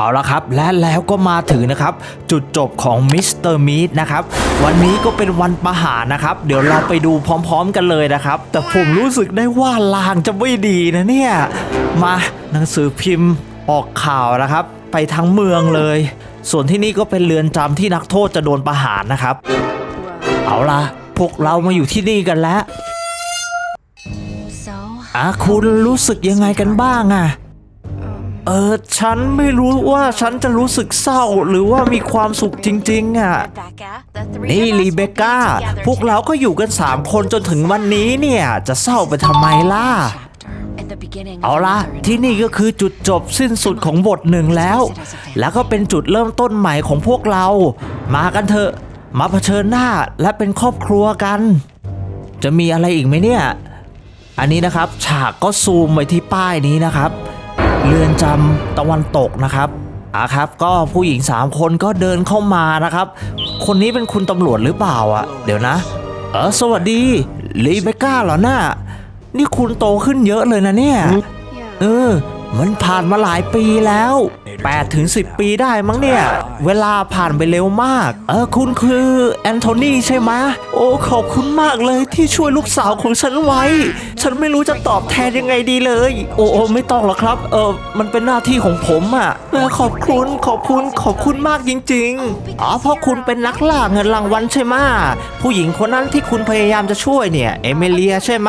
เอาละครับและแล้วก็มาถึงนะครับ จุดจบของมิสเตอร์มีดนะครับ วันนี้ก็เป็นวันประหารนะครับ เดี๋ยวเราไปดูพร้อมๆกันเลยนะครับ แต่ผมรู้สึกได้ว่าลางจะไม่ดีนะเนี่ย มาหนังสือพิมพ์ออกข่าวนะครับ ไปทั้งเมืองเลย ส่วนที่นี่ก็เป็นเรือนจำที่นักโทษจะโดนประหารนะครับ เอาล่ะพวกเรามาอยู่ที่นี่กันแล้ว So, อะคุณรู้สึกยังไงกันบ้างอะ เออ ฉันไม่รู้ว่าฉันจะรู้สึกเศร้าหรือว่ามีความสุขจริง ๆอะ Rebecca, the three นี่ of us รี will เบ be คก้า together พวกเราก็อยู่กัน 3 คนจนถึงวันนี้เนี่ย จะเศร้าไปทำไมล่ะ chapter in the beginning เอา of ละ another ที่นี่ก็คือจุดจบสิ้นสุดของบทหนึ่งแล้ว แล้วก็เป็นจุดเริ่มต้นใหม่ของพวกเรา มากันเถอะ มาเผชิญหน้าและเป็นครอบครัวกัน จะมีอะไรอีกไหมเนี่ย อันนี้นะครับฉากก็ซูมไปที่ป้ายนี้นะครับ เรือนจำตะวันตกนะครับอะครับก็ผู้หญิง 3 คนก็เดินเข้ามานะครับ คนนี้เป็นคุณตำรวจหรือเปล่าอะ เดี๋ยวนะ เออสวัสดีลีเบก้าเหรอน่านี่คุณโตขึ้นเยอะเลยนะเนี่ย เออ มันผ่านมาหลายปีแล้ว8ถึง10 ปีได้มั้งเนี่ย เวลาผ่านไปเร็วมาก เออคุณคือแอนโทนีใช่ไหมโอ้ขอบคุณมากเลยที่ช่วยลูกสาวของฉันไว้ ฉันไม่รู้จะตอบแทนยังไงดีเลย โอ้โอไม่ต้องหรอกครับ เออมันเป็นหน้าที่ของผมอะ่ะขอบคุณขอบคุณขอบคุณมากจริง ๆ อ๋อเพราะคุณเป็นนักล่าเงินรางวัลใช่ไหมผู้หญิงคนนั้นที่คุณพยายามจะช่วยเนี่ยเอเมเลียใช่ไหม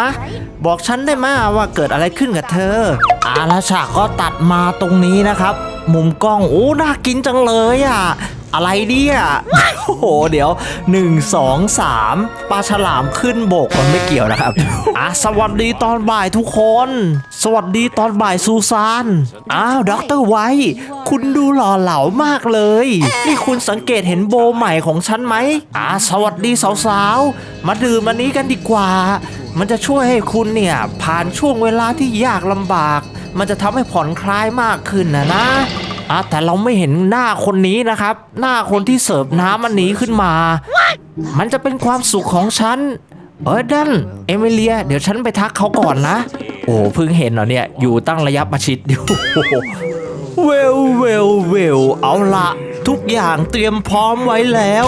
บอกฉันได้ไหมว่าเกิดอะไรขึ้นกับเธอ อาราชากก็ตัดมาตรงนี้นะครับ มุมกล้องโอ้น่ากินจังเลยอะ อะไรเนี่ยโอ้โห เดี๋ยว 1 2 3ปลาฉลามขึ้นบกมันไม่เกี่ยวนะครับ อะ สวัสดีตอนบ่ายทุกคน สวัสดีตอนบ่ายซูซาน อ้าวด็อกเตอร์ไว้คุณดูหล่อเหลามากเลย นี่คุณสังเกตเห็นโบใหม่ของฉันไหมอ่าสวัสดีสาวๆ มาดื่มอันนี้กันดีกว่า มันจะช่วยให้คุณเนี่ย ผ่านช่วงเวลาที่ยากลำบาก มันจะทำให้ผ่อนคลายมากขึ้นนะนะ อะแต่เราไม่เห็นหน้าคนนี้นะครับ หน้าคนที่เสิร์ฟน้ำอันนี้ขึ้นมา มันจะเป็นความสุขของฉัน เออดันเอมิเลีย เดี๋ยวฉันไปทักเขาก่อนนะ โอ้เพิ่งเห็นเหรอเนี่ย อยู่ตั้งระยะประชิดดียวเวลเวลเวลเอาละทุกอย่างเตรียมพร้อมไว้แล้ว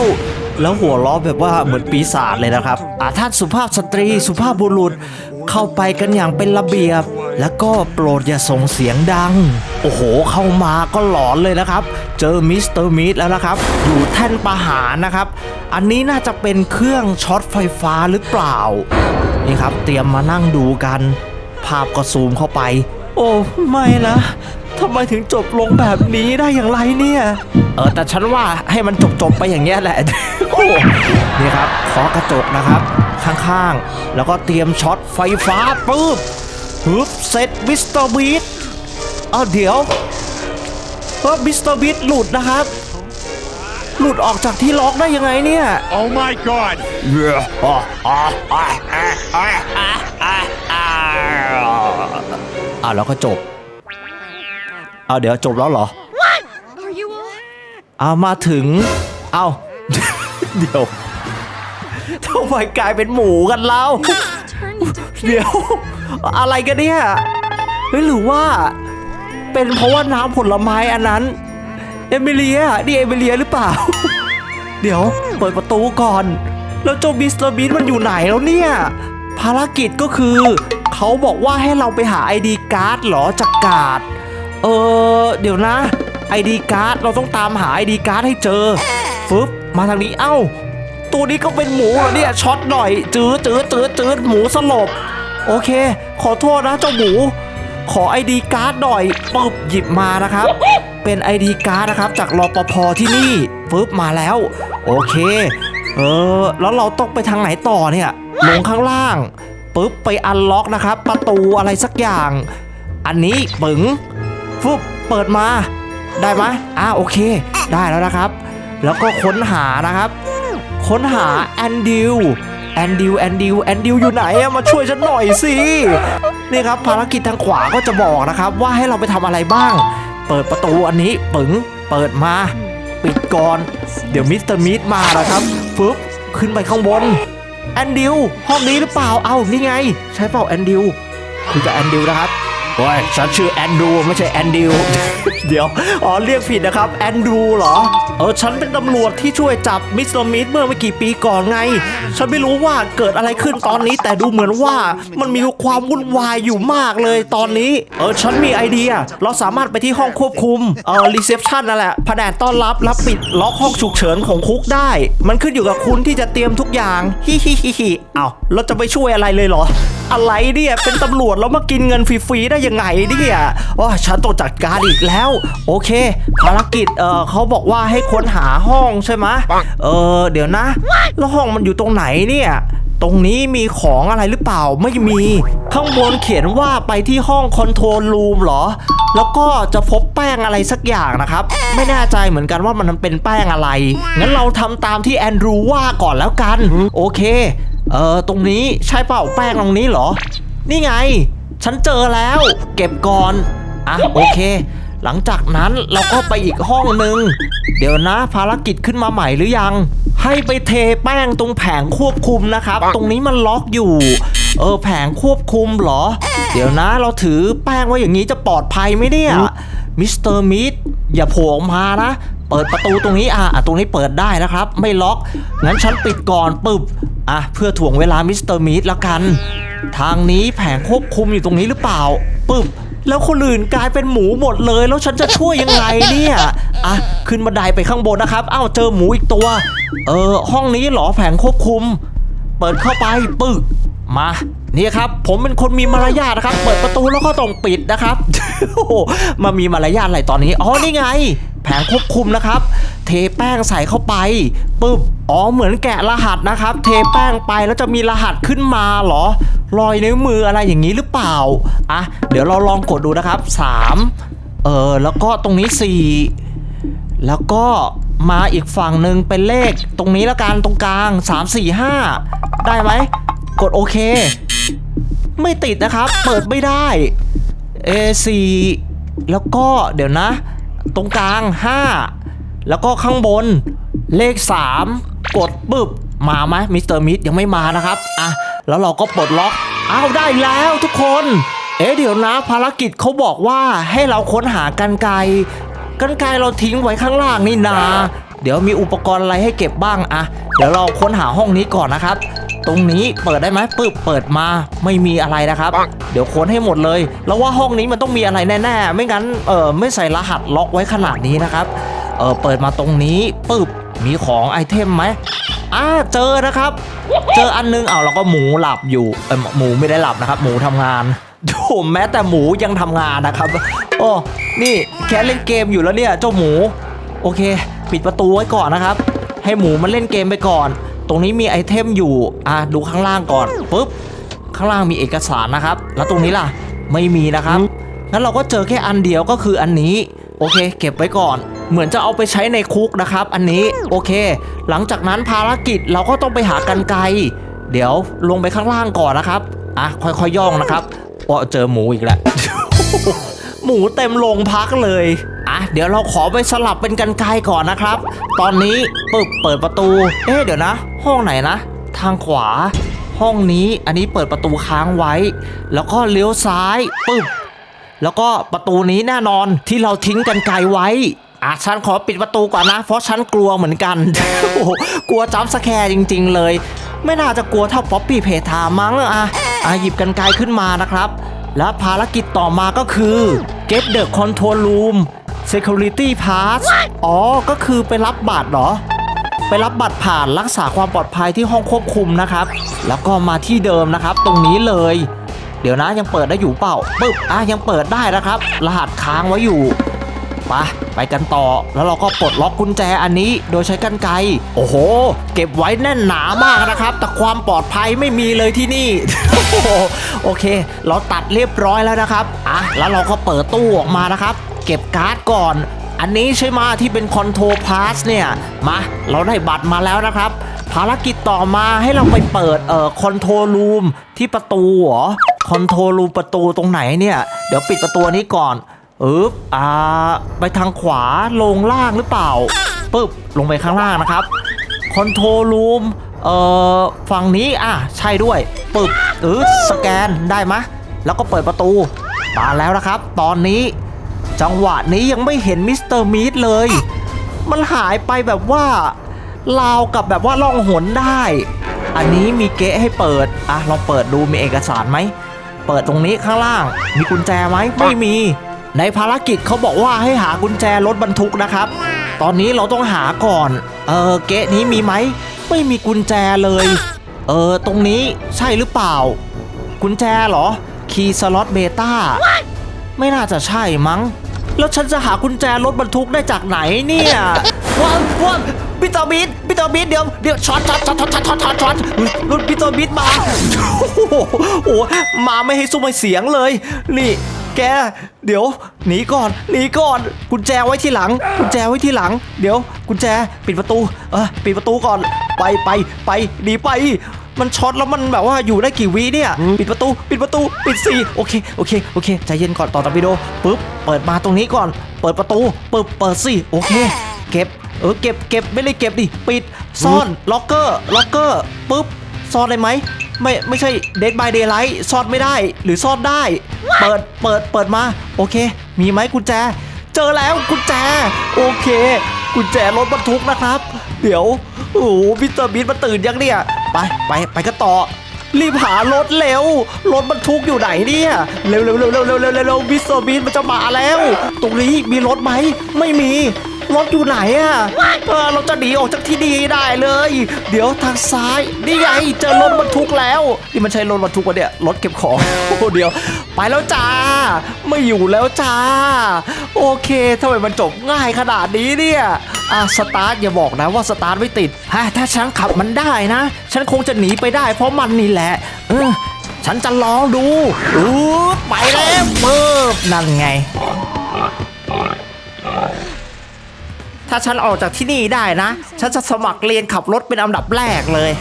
แล้วหัวล้อแบบว่าเหมือนปีศาจเลยนะครับอาท่านสุภาพสตรีสุภาพบุรุษ เข้าไปกันอย่างเป็นระเบียบ แล้วก็โปรดอย่าส่งเสียงดัง โอ้โห เข้ามาก็หลอนเลยนะครับ เจอมิสเตอร์มิดแล้วนะครับ อยู่แท่นประหารนะครับ อันนี้น่าจะเป็นเครื่องช็อตไฟฟ้าหรือเปล่า นี่ครับ เตรียมมานั่งดูกัน ภาพก็ซูมเข้าไป โอ้ไม่นะทำไมถึงจบลงแบบนี้ได้อย่างไรเนี่ย เออแต่ฉันว่าให้มันจบจบๆไปอย่างเงี้ยแหละ โอ้นี่ครับเคาะกระจกนะครับ ข้างๆ แล้วก็เตรียมช็อตไฟฟ้าปุ๊บฮึบเสร็จมิสเตอร์บีทเอาเดี๋ยวเออมิสเตอร์บีทหลุดนะครับ หลุดออกจากที่ล็อกได้ยังไงเนี่ย Oh my god! อ่าแล้วก็จบเอาเดี๋ยวจบแล้วเหรอ Are you all? เอามาถึง เอา เดี๋ยว ทำไมกลายเป็นหมูกันแล้ว Turn into เดี๋ยว อะไรกันเนี่ยเฮ้ยหรือว่า เป็นเพราะว่าน้ำผลไม้อันนั้น เอมิเลียนี่เอมิเลียหรือเปล่า เดี๋ยว เปิดประตูก่อน แล้วเจ้ามิสเตอร์บีนมันอยู่ไหนแล้วเนี่ย ภารกิจก็คือเขาบอกว่าให้เราไปหาไอดีการ์ดเหรอจากกาดเออเดี๋ยวนะไอดีการ์ดเราต้องตามหาไอดีการ์ดให้เจอฟึบมาทางนี้เอ้า ตัวนี้ก็เป็นหมูเหรอเนี่ยช็อตหน่อย จืดจืดจืดจืดหมูสลบ โอเค ขอโทษนะเจ้าหมู ขอไอดีการ์ดหน่อยปึ๊บหยิบมานะครับ เป็นไอดีการ์ดนะครับ จากรปภที่นี่ปึ๊บมาแล้ว โอเค เออ แล้วเราต้องไปทางไหนต่อเนี่ยลงข้างล่างปึ๊บไปอันล็อกนะครับ ประตูอะไรสักอย่าง อันนี้ปึ๋งฟึบเปิดมา ได้ไหมอ่าโอเค ได้แล้วนะครับ แล้วก็ค้นหานะครับ ค้นหาแอนดิวแอนดิวแอนดิวแอนดิวอยู่ไหนมาช่วยฉันหน่อยสินี่ครับภารกิจทางขวาก็จะบอกนะครับ ว่าให้เราไปทำอะไรบ้าง เปิดประตูอันนี้ปึ๋งเปิดมา ปิดก่อน เดี๋ยวมิสเตอร์มิดมาแล้วครับฟึบขึ้นไปข้างบนแอนดิวห้องนี้หรือเปล่าเอ้านี่ไง ใช่เปล่าแอนดิวคุยกับแอนดิวนะครับ เฮ้ยฉันชื่อแอนดูไม่ใช่แอนดิว เดี๋ยว อ๋อ เรียกผิดนะครับ แอนดูเหรอ เออ ฉันเป็นตำรวจที่ช่วยจับมิสเตอร์มิดเมื่อไม่กี่ปีก่อนไง ฉันไม่รู้ว่าเกิดอะไรขึ้นตอนนี้ แต่ดูเหมือนว่ามันมีความวุ่นวายอยู่มากเลยตอนนี้ เออ ฉันมีไอเดีย เราสามารถไปที่ห้องควบคุม เออรีเซพชันนั่นแหละแผนกต้อนรับและปิดล็อกห้องฉุกเฉินของคุกได้ มันขึ้นอยู่กับคุณที่จะเตรียมทุกอย่างฮิฮิฮิฮิเอาเราจะไปช่วยอะไรเลยเหรอ อะไรเนี่ย เป็นตำรวจแล้วมากินเงินฟรีๆได้ยังไงเนี่ยว่าฉันต้องจัดการอีกแล้ว โอเค ภารกิจเออเขาบอกว่าให้ค้นหาห้องใช่ไหมเออเดี๋ยวนะ แล้วห้องมันอยู่ตรงไหนเนี่ย ตรงนี้มีของอะไรหรือเปล่าไม่มี ข้างบนเขียนว่าไปที่ห้องคอนโทรลรูมเหรอ แล้วก็จะพบแป้งอะไรสักอย่างนะครับ ไม่แน่ใจเหมือนกันว่ามันเป็นแป้งอะไร งั้นเราทำตามที่แอนดรูว่าก่อนแล้วกัน โอเค เออตรงนี้ใช่เปล่าแป้งตรงนี้เหรอ นี่ไง ฉันเจอแล้ว เก็บก่อน อะโอเค หลังจากนั้นเราก็ไปอีกห้องหนึ่งเดี๋ยวนะภารกิจขึ้นมาใหม่หรือยัง ให้ไปเทแป้งตรงแผงควบคุมนะครับ ตรงนี้มันล็อกอยู่ เออแผงควบคุมเหรอ เดี๋ยวนะเราถือแป้งไว้อย่างนี้จะปลอดภัยไหมเนี่ยมิสเตอร์มิดอย่าโผล่ออกมานะ เปิดประตูตรงนี้อะตรงนี้เปิดได้นะครับ ไม่ล็อก งั้นฉันปิดก่อนปึ๊บอะเพื่อถ่วงเวลามิสเตอร์มิดแล้วกัน ทางนี้แผงควบคุมอยู่ตรงนี้หรือเปล่าปึ๊บแล้วคนอื่นกลายเป็นหมูหมดเลย แล้วฉันจะช่วยยังไงเนี่ยอะขึ้นบันไดไปข้างบนนะครับอ้าวเจอหมูอีกตัว เออห้องนี้หรอแผงควบคุม เปิดเข้าไปปึกมาเนี่ยครับ ผมเป็นคนมีมารยาทนะครับ เปิดประตูแล้วก็ต้องปิดนะครับ โอ้โหมามีมารยาทอะไรตอนนี้ อ๋อ นี่ไง แผงควบคุมนะครับ เทแป้งใส่เข้าไปปึ๊บอ๋อเหมือนแกะรหัสนะครับ เทแป้งไปแล้วจะมีรหัสขึ้นมาเหรอรอยนิ้วมืออะไรอย่างนี้หรือเปล่าอะเดี๋ยวเราลองกดดูนะครับ 3 เออแล้วก็ตรงนี้ 4 แล้วก็มาอีกฝั่งหนึ่งเป็นเลข ตรงนี้แล้วกันตรงกลาง 3 4 5 ได้ไหม กดโอเค ไม่ติดนะครับ เปิดไม่ได้ A4 แล้วก็เดี๋ยวนะ ตรงกลาง 5 แล้วก็ข้างบนเลข 3 กดปึ๊บมาไหมมิสเตอร์มิดยังไม่มานะครับอะแล้วเราก็ปลดล็อกอ้าวได้แล้วทุกคน เอ๊ะเดี๋ยวนะ ภารกิจเขาบอกว่าให้เราค้นหากันไกรกันไกรเราทิ้งไว้ข้างล่างนี่นา เดี๋ยวมีอุปกรณ์อะไรให้เก็บบ้างอะเดี๋ยวเราค้นหาห้องนี้ก่อนนะครับ ตรงนี้เปิดได้ไหมปึ๊บเปิดมาไม่มีอะไรนะครับ เดี๋ยวค้นให้หมดเลย แล้วว่าห้องนี้มันต้องมีอะไรแน่ๆ ไม่งั้นเออไม่ใส่รหัสล็อกไว้ขนาดนี้นะครับเออเปิดมาตรงนี้ปึ๊บมีของไอเทมไหมอ่าเจอนะครับ เจออันนึงเอาวแล้วก็หมูหลับอยู่เออหมูไม่ได้หลับนะครับ หมูทำงานโอ้แม้แต่หมูยังทำงานนะครับ โอ้นี่แค่เล่นเกมอยู่แล้วเนี่ยเจ้าหมู โอเค ปิดประตูไว้ก่อนนะครับ ให้หมูมันเล่นเกมไปก่อน ตรงนี้มีไอเทมอยู่ อะดูข้างล่างก่อนปุ๊บ ข้างล่างมีเอกสารนะครับ แล้วตรงนี้ล่ะ ไม่มีนะครับ งั้นเราก็เจอแค่อันเดียวก็คืออันนี้ โอเค เก็บไว้ก่อน เหมือนจะเอาไปใช้ในคุกนะครับ อันนี้ โอเค หลังจากนั้นภารกิจเราก็ต้องไปหากันไกรเดี๋ยวลงไปข้างล่างก่อนนะครับ อะ ค่อยๆย่องนะครับโอ้เจอหมูอีกแล้ว หมูเต็มโรงพักเลย เดี๋ยวเราขอไปสลับเป็นกันไกรก่อนนะครับ ตอนนี้ปึ๊บเปิดประตู เอ๊ะเดี๋ยวนะ ห้องไหนนะ ทางขวา ห้องนี้อันนี้เปิดประตูค้างไว้ แล้วก็เลี้ยวซ้ายปึ๊บแล้วก็ประตูนี้แน่นอนที่เราทิ้งกันไกลไว้อะฉันขอปิดประตูก่อนนะ เพราะฉันกลัวเหมือนกันโอ้โหกลัวจัมป์สแคร์จริง ๆ เลย ไม่น่าจะกลัวเท่าป๊อปปี้เพทามั้งอะอะหยิบกันไกลขึ้นมานะครับ แล้วภารกิจต่อมาก็คือ get the control room security pass อ๋อ ก็คือไปรับบัตรเหรอ ไปรับบัตรผ่านรักษาความปลอดภัยที่ห้องควบคุมนะครับ แล้วก็มาที่เดิมนะครับ ตรงนี้เลย เดี๋ยวนะยังเปิดได้อยู่เปล่าปึ๊บอะยังเปิดได้นะครับ รหัสค้างไว้อยู่ไปไปกันต่อแล้วเราก็ปลดล็อกกุญแจอันนี้โดยใช้กรรไกรโอ้โห เก็บไว้แน่นหนามากนะครับ แต่ความปลอดภัยไม่มีเลยที่นี่โอ้โหโอเค เราตัดเรียบร้อยแล้วนะครับอะแล้วเราก็เปิดตู้ออกมานะครับ เก็บการ์ดก่อน อันนี้ใช่ไหมที่เป็นคอนโทรพาสเนี่ย มา เราได้บัตรมาแล้วนะครับ ภารกิจต่อมาให้เราไปเปิดเอ่อคอนโทรลูมที่ประตูเหรอคอนโทรลูมประตูตรงไหนเนี่ย เดี๋ยวปิดประตูนี้ก่อนอึ๊บอ่าไปทางขวาลงล่างหรือเปล่าปึ๊บลงไปข้างล่างนะครับคอนโทรลูมเอ่อฝั่งนี้อะใช่ด้วยปึ๊บอึ๊บสแกนได้ไหมแล้วก็เปิดประตูมาแล้วนะครับ ตอนนี้ จังหวะนี้ยังไม่เห็นมิสเตอร์มีดเลย มันหายไปแบบว่าราวกับแบบว่าล่องหนได้ อันนี้มีเกะให้เปิด อะลองเปิดดูมีเอกสารไหม เปิดตรงนี้ข้างล่าง มีกุญแจไหมไม่มี ในภารกิจเขาบอกว่าให้หากุญแจรถบรรทุกนะครับ ตอนนี้เราต้องหาก่อน เออเกะนี้มีไหม ไม่มีกุญแจเลย เออตรงนี้ใช่หรือเปล่า กุญแจเหรอ คีย์สล็อตเบต้า ไม่น่าจะใช่มั้ง แล้วฉันจะหากุญแจรถบรรทุกได้จากไหนเนี่ยว้าวว้าวปิตอร์บิดปิตอร์บิดเดี๋ยวเดี๋ยวช็อตช็อตช็อตช็อตช็อตช็อตช็อตช็อตรถปิตอร์บิดมาโอ้โหโอ้โหมาไม่ให้ซุ้มให้เสียงเลย นี่แก เดี๋ยวหนีก่อนหนีก่อนกุญแจไว้ที่หลัง กุญแจไว้ที่หลัง เดี๋ยวกุญแจปิดประตู เออปิดประตูก่อน ไปไปไปหนีไป มันช็อตแล้วมันแบบว่าอยู่ได้กี่วิเนี่ยปิดประตูปิดประตูปิดสี่โอเคโอเคโอเคใจเย็นก่อนต่อตอร์ปิโดปุ๊บเปิดมาตรงนี้ก่อน เปิดประตูเปิดเปิดสี่โอเค เก็บเออเก็บเก็บไม่ได้เก็บดิปิดซ่อนล็อกเกอร์ล็อกเกอร์ปุ๊บซ่อนได้ไหมไม่ไม่ใช่ Dead by Daylight ซ่อนไม่ได้หรือซ่อนได้ เปิดเปิดเปิดมา โอเค มีไหมกุญแจ เจอแล้วกุญแจ โอเค กุญแจรถบรรทุกนะครับ เดี๋ยวโอ้โหมิสเตอร์บีทมาตื่นยังเนี่ย ไปไปไปกันต่อ รีบหารถเร็ว รถบรรทุกอยู่ไหนเนี่ย เร็วเร็วเร็วเร็วเร็วเร็วเร็วมิสเตอร์บีทมันจะมาแล้ว ตรงนี้มีรถไหม ไม่มีรถอยู่ไหนอะเออเราจะหนีออกจากที่นี่ได้เลย เดี๋ยวทางซ้ายนี่ไงเจอรถบรรทุกแล้วนี่มันใช่รถบรรทุกปะเนี่ยรถเก็บของโอ้เดียว ไปแล้วจ้า ไม่อยู่แล้วจ้า โอเคทำไมมันจบง่ายขนาดนี้เนี่ย อะสตาร์ทอย่าบอกนะว่าสตาร์ทไม่ติดฮะถ้าฉันขับมันได้นะ ฉันคงจะหนีไปได้เพราะมันนี่แหละ เออฉันจะลองดูอู้ไปแล้วเบิบนั่นไง ถ้าฉันออกจากที่นี่ได้นะ ฉันจะสมัครเรียนขับรถเป็นอันดับแรกเลย